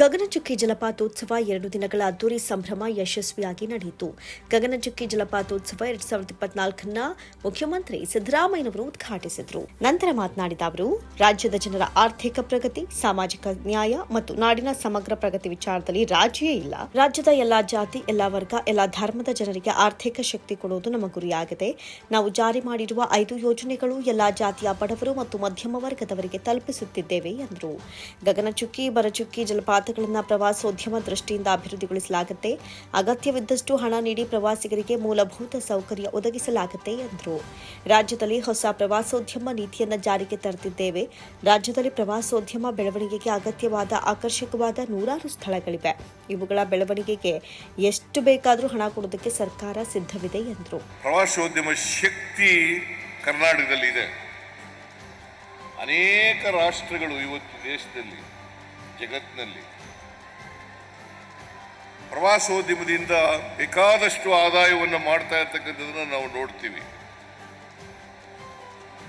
ಗಗನಚುಕ್ಕಿ ಜಲಪಾತೋತ್ಸವ ಎರಡು ದಿನಗಳ ಅದ್ದೂರಿ ಸಂಭ್ರಮ ಯಶಸ್ವಿಯಾಗಿ ನಡೆಯಿತು. ಗಗನಚುಕ್ಕಿ ಜಲಪಾತೋತ್ಸವ ಎರಡ್ ಸಾವಿರದ ಇಪ್ಪತ್ನಾಲ್ಕನ್ನ ಮುಖ್ಯಮಂತ್ರಿ ಸಿದ್ದರಾಮಯ್ಯನವರು ಉದ್ಘಾಟಿಸಿದರು. ನಂತರ ಮಾತನಾಡಿದ ಅವರು, ರಾಜ್ಯದ ಜನರ ಆರ್ಥಿಕ ಪ್ರಗತಿ, ಸಾಮಾಜಿಕ ನ್ಯಾಯ ಮತ್ತು ನಾಡಿನ ಸಮಗ್ರ ಪ್ರಗತಿ ವಿಚಾರದಲ್ಲಿ ರಾಜಿಯೇ ಇಲ್ಲ. ರಾಜ್ಯದ ಎಲ್ಲಾ ಜಾತಿ, ಎಲ್ಲಾ ವರ್ಗ, ಎಲ್ಲಾ ಧರ್ಮದ ಜನರಿಗೆ ಆರ್ಥಿಕ ಶಕ್ತಿ ಕೊಡುವುದು ನಮ್ಮ ಗುರಿಯಾಗಿದೆ. ನಾವು ಜಾರಿ ಮಾಡಿರುವ ಐದು ಯೋಜನೆಗಳು ಎಲ್ಲಾ ಜಾತಿಯ ಬಡವರು ಮತ್ತು ಮಧ್ಯಮ ವರ್ಗದವರಿಗೆ ತಲುಪಿಸುತ್ತಿದ್ದೇವೆ, ಎಂದರು. ಗಗನಚುಕ್ಕಿ, ಬರಚುಕ್ಕಿ ಜಲಪಾತಗಳನ್ನು ಪ್ರವಾಸೋದ್ಯಮ ದೃಷ್ಟಿಯಿಂದ ಅಭಿವೃದ್ಧಿಗೊಳಿಸಲಾಗುತ್ತೆ. ಅಗತ್ಯವಿದ್ದಷ್ಟು ಹಣ ನೀಡಿ ಪ್ರವಾಸಿಗರಿಗೆ ಮೂಲಭೂತ ಸೌಕರ್ಯ ಒದಗಿಸಲಾಗುತ್ತೆ ಎಂದರು. ರಾಜ್ಯದಲ್ಲಿ ಹೊಸ ಪ್ರವಾಸೋದ್ಯಮ ನೀತಿಯನ್ನು ಜಾರಿಗೆ ತರುತ್ತಿದ್ದೇವೆ ರಾಜ್ಯದಲ್ಲಿ ಪ್ರವಾಸೋದ್ಯಮ ಬೆಳವಣಿಗೆಗೆ ಅಗತ್ಯವಾದ ಆಕರ್ಷಕವಾದ ನೂರಾರು ಸ್ಥಳಗಳಿವೆ. ಇವುಗಳ ಬೆಳವಣಿಗೆಗೆ ಎಷ್ಟು ಬೇಕಾದರೂ ಹಣ ಕೊಡೋದಕ್ಕೆ ಸರ್ಕಾರ ಸಿದ್ಧವಿದೆ ಎಂದರು. ಪ್ರವಾಸೋದ್ಯಮ ಶಕ್ತಿ ಕರ್ನಾಟಕದಲ್ಲಿದೆ ಅನೇಕ ರಾಷ್ಟ್ರಗಳು ಇವತ್ತು ದೇಶದಲ್ಲಿ, ಜಗತ್ತಿನಲ್ಲಿ ಪ್ರವಾಸೋದ್ಯಮದಿಂದ ಬೇಕಾದಷ್ಟು ಆದಾಯವನ್ನು ಮಾಡ್ತಾ ಇರ್ತಕ್ಕಂಥದ್ದನ್ನು ನಾವು ನೋಡ್ತೀವಿ.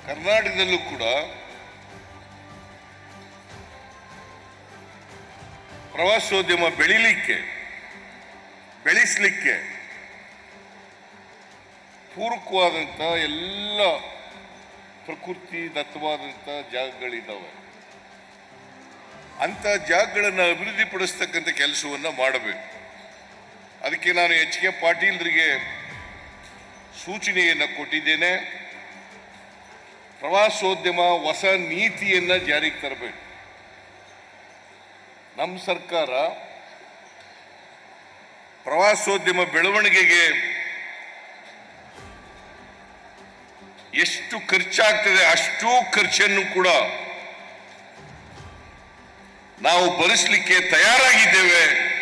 ಕರ್ನಾಟಕದಲ್ಲೂ ಕೂಡ ಪ್ರವಾಸೋದ್ಯಮ ಬೆಳಿಲಿಕ್ಕೆ, ಬೆಳೆಸಲಿಕ್ಕೆ ಪೂರಕವಾದಂಥ ಎಲ್ಲ ಪ್ರಕೃತಿ ದತ್ತವಾದಂಥ ಜಾಗಗಳಿದ್ದಾವೆ ಅಂಥ ಜಾಗಗಳನ್ನು ಅಭಿವೃದ್ಧಿಪಡಿಸ್ತಕ್ಕಂಥ ಕೆಲಸವನ್ನು ಮಾಡಬೇಕು. ಅದಕ್ಕೆ ನಾನು ಎಚ್ ಕೆ ಪಾಟೀಲ್ರಿಗೆ ಸೂಚನೆಯನ್ನು ಕೊಟ್ಟಿದ್ದೇನೆ. ಪ್ರವಾಸೋದ್ಯಮ ಹೊಸ ನೀತಿಯನ್ನು ಜಾರಿಗೆ ತರಬೇಕು. ನಮ್ಮ ಸರ್ಕಾರ ಪ್ರವಾಸೋದ್ಯಮ ಬೆಳವಣಿಗೆಗೆ ಎಷ್ಟು ಖರ್ಚಾಗ್ತದೆ ಅಷ್ಟೂ ಖರ್ಚನ್ನು ಕೂಡ ನಾವು ಭರಿಸಲಿಕ್ಕೆ ತಯಾರಾಗಿದ್ದೇವೆ.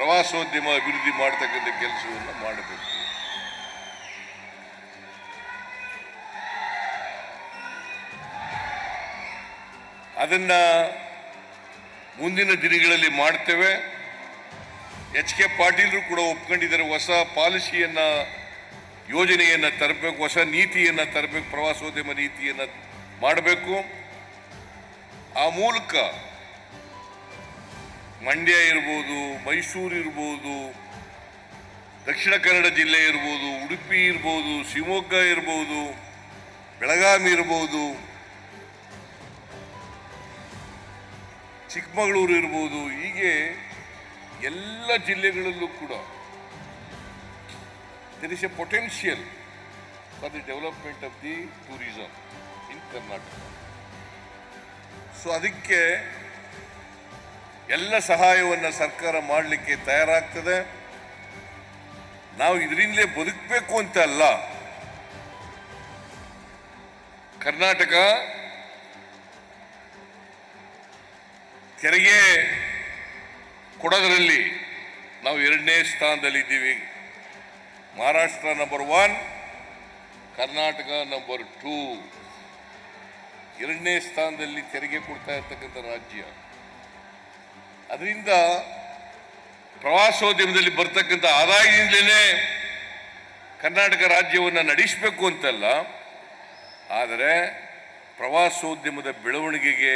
ಪ್ರವಾಸೋದ್ಯಮ ಅಭಿವೃದ್ಧಿ ಮಾಡತಕ್ಕಂಥ ಕೆಲಸವನ್ನು ಮಾಡಬೇಕು. ಅದನ್ನ ಮುಂದಿನ ದಿನಗಳಲ್ಲಿ ಮಾಡ್ತೇವೆ. ಎಚ್ ಕೆ ಪಾಟೀಲರು ಕೂಡ ಒಪ್ಕೊಂಡಿದ್ದಾರೆ, ಹೊಸ ಪಾಲಿಸಿಯನ್ನ, ಯೋಜನೆಯನ್ನು ತರಬೇಕು, ಹೊಸ ನೀತಿಯನ್ನು ತರಬೇಕು, ಪ್ರವಾಸೋದ್ಯಮ ನೀತಿಯನ್ನು ಮಾಡಬೇಕು. ಆ ಮೂಲಕ ಮಂಡ್ಯ ಇರ್ಬೋದು, ಮೈಸೂರು ಇರ್ಬೋದು, ದಕ್ಷಿಣ ಕನ್ನಡ ಜಿಲ್ಲೆ ಇರ್ಬೋದು, ಉಡುಪಿ ಇರ್ಬೋದು, ಶಿವಮೊಗ್ಗ ಇರ್ಬೋದು, ಬೆಳಗಾವಿ ಇರ್ಬೋದು, ಚಿಕ್ಕಮಗಳೂರು ಇರ್ಬೋದು, ಹೀಗೆ ಎಲ್ಲ ಜಿಲ್ಲೆಗಳಲ್ಲೂ ಕೂಡ there is a potential for the development of the tourism in Karnataka so ಅದಕ್ಕೆ ಎಲ್ಲ ಸಹಾಯವನ್ನು ಸರ್ಕಾರ ಮಾಡಲಿಕ್ಕೆ ತಯಾರಾಗ್ತದೆ. ನಾವು ಇದರಿಂದಲೇ ಬದುಕಬೇಕು ಅಂತ ಅಲ್ಲ. ಕರ್ನಾಟಕ ತೆರಿಗೆ ಕೊಡೋದರಲ್ಲಿ ನಾವು ಎರಡನೇ ಸ್ಥಾನದಲ್ಲಿದ್ದೀವಿ. Maharashtra number one Karnataka number two ಎರಡನೇ ಸ್ಥಾನದಲ್ಲಿ ತೆರಿಗೆ ಕೊಡ್ತಾ ಇರ್ತಕ್ಕಂಥ ರಾಜ್ಯ. ಅದರಿಂದ ಪ್ರವಾಸೋದ್ಯಮದಲ್ಲಿ ಬರ್ತಕ್ಕಂಥ ಆದಾಯದಿಂದಲೇ ಕರ್ನಾಟಕ ರಾಜ್ಯವನ್ನು ನಡೆಸಬೇಕು ಅಂತಲ್ಲ, ಆದರೆ ಪ್ರವಾಸೋದ್ಯಮದ ಬೆಳವಣಿಗೆಗೆ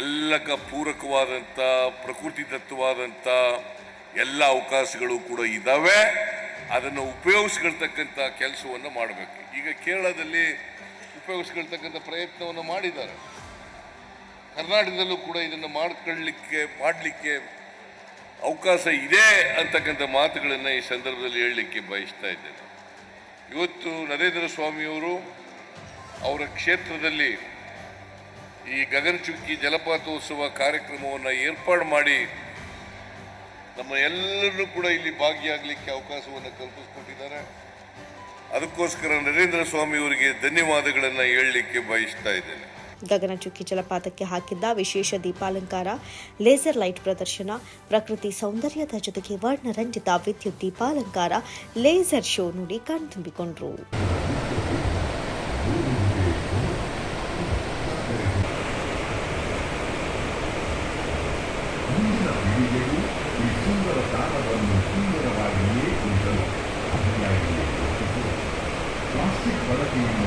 ಎಲ್ಲಕ ಪೂರಕವಾದಂಥ, ಪ್ರಕೃತಿ ತತ್ವವಾದಂಥ ಎಲ್ಲ ಅವಕಾಶಗಳು ಕೂಡ ಇದ್ದಾವೆ ಅದನ್ನು ಉಪಯೋಗಿಸ್ಕೊಳ್ತಕ್ಕಂಥ ಕೆಲಸವನ್ನು ಮಾಡಬೇಕು. ಈಗ ಕೇರಳದಲ್ಲಿ ಉಪಯೋಗಿಸ್ಕೊಳ್ತಕ್ಕಂಥ ಪ್ರಯತ್ನವನ್ನು ಮಾಡಿದ್ದಾರೆ. ಕರ್ನಾಟಕದಲ್ಲೂ ಕೂಡ ಇದನ್ನು ಮಾಡ್ಕೊಳ್ಳಿಕ್ಕೆ, ಮಾಡಲಿಕ್ಕೆ ಅವಕಾಶ ಇದೆ ಅಂತಕ್ಕಂಥ ಮಾತುಗಳನ್ನು ಈ ಸಂದರ್ಭದಲ್ಲಿ ಹೇಳಲಿಕ್ಕೆ ಬಯಸ್ತಾ ಇದ್ದೇನೆ. ಇವತ್ತು ನರೇಂದ್ರ ಸ್ವಾಮಿಯವರು ಅವರ ಕ್ಷೇತ್ರದಲ್ಲಿ ಈ ಗಗನಚುಕ್ಕಿ ಜಲಪಾತೋತ್ಸವ ಕಾರ್ಯಕ್ರಮವನ್ನು ಏರ್ಪಾಡು ಮಾಡಿ ನಮ್ಮ ಎಲ್ಲರನ್ನೂ ಕೂಡ ಇಲ್ಲಿ ಭಾಗಿಯಾಗಲಿಕ್ಕೆ ಅವಕಾಶವನ್ನು ಕಲ್ಪಿಸ್ಕೊಟ್ಟಿದ್ದಾರೆ. ಅದಕ್ಕೋಸ್ಕರ ನರೇಂದ್ರ ಸ್ವಾಮಿಯವರಿಗೆ ಧನ್ಯವಾದಗಳನ್ನು ಹೇಳಲಿಕ್ಕೆ ಬಯಸ್ತಾ ಇದ್ದೇನೆ. ಗಗನಚುಕ್ಕಿ ಜಲಪಾತಕ್ಕೆ ಹಾಕಿದ್ದ ವಿಶೇಷ ದೀಪಾಲಂಕಾರ, ಲೇಸರ್ ಲೈಟ್ ಪ್ರದರ್ಶನ, ಪ್ರಕೃತಿ ಸೌಂದರ್ಯದ ಜೊತೆಗೆ ವರ್ಣರಂಜಿತ ವಿದ್ಯುತ್ ದೀಪಾಲಂಕಾರ, ಲೇಸರ್ ಶೋ ನೋಡಿ ಕಣ್ತುಂಬಿಕೊಂಡ್ರು. ಪ್ಲಾಸ್ಟಿಕ್ ಬಳಕೆಯನ್ನು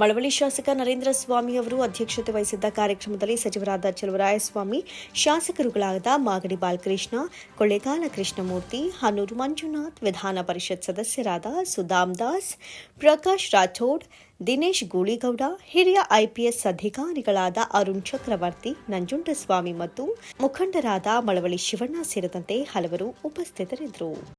ಮಳವಳ್ಳಿ ಶಾಸಕ ನರೇಂದ್ರ ಸ್ವಾಮಿ ಅವರು ಅಧ್ಯಕ್ಷತೆ ವಹಿಸಿದ್ದ ಕಾರ್ಯಕ್ರಮದಲ್ಲಿ ಸಚಿವರಾದ ಚಲುವರಾಯಸ್ವಾಮಿ, ಶಾಸಕರುಗಳಾದ ಮಾಗಡಿ ಬಾಲಕೃಷ್ಣ, ಕೊಳ್ಳೇಗಾಲ ಕೃಷ್ಣಮೂರ್ತಿ, ಹನೂರು ಮಂಜುನಾಥ್, ವಿಧಾನ ಪರಿಷತ್ ಸದಸ್ಯರಾದ ಸುಧಾಮ್ ದಾಸ್, ಪ್ರಕಾಶ್ ರಾಠೋಡ್ ದಿನೇಶ್ ಗೂಳಿಗೌಡ, ಹಿರಿಯ ಐಪಿಎಸ್ ಅಧಿಕಾರಿಗಳಾದ ಅರುಣ್ ಚಕ್ರವರ್ತಿ, ನಂಜುಂಡಸ್ವಾಮಿ ಮತ್ತು ಮುಖಂಡರಾದ ಮಳವಳ್ಳಿ ಶಿವಣ್ಣ ಸೇರಿದಂತೆ ಹಲವರು ಉಪಸ್ಥಿತರಿದ್ದರು.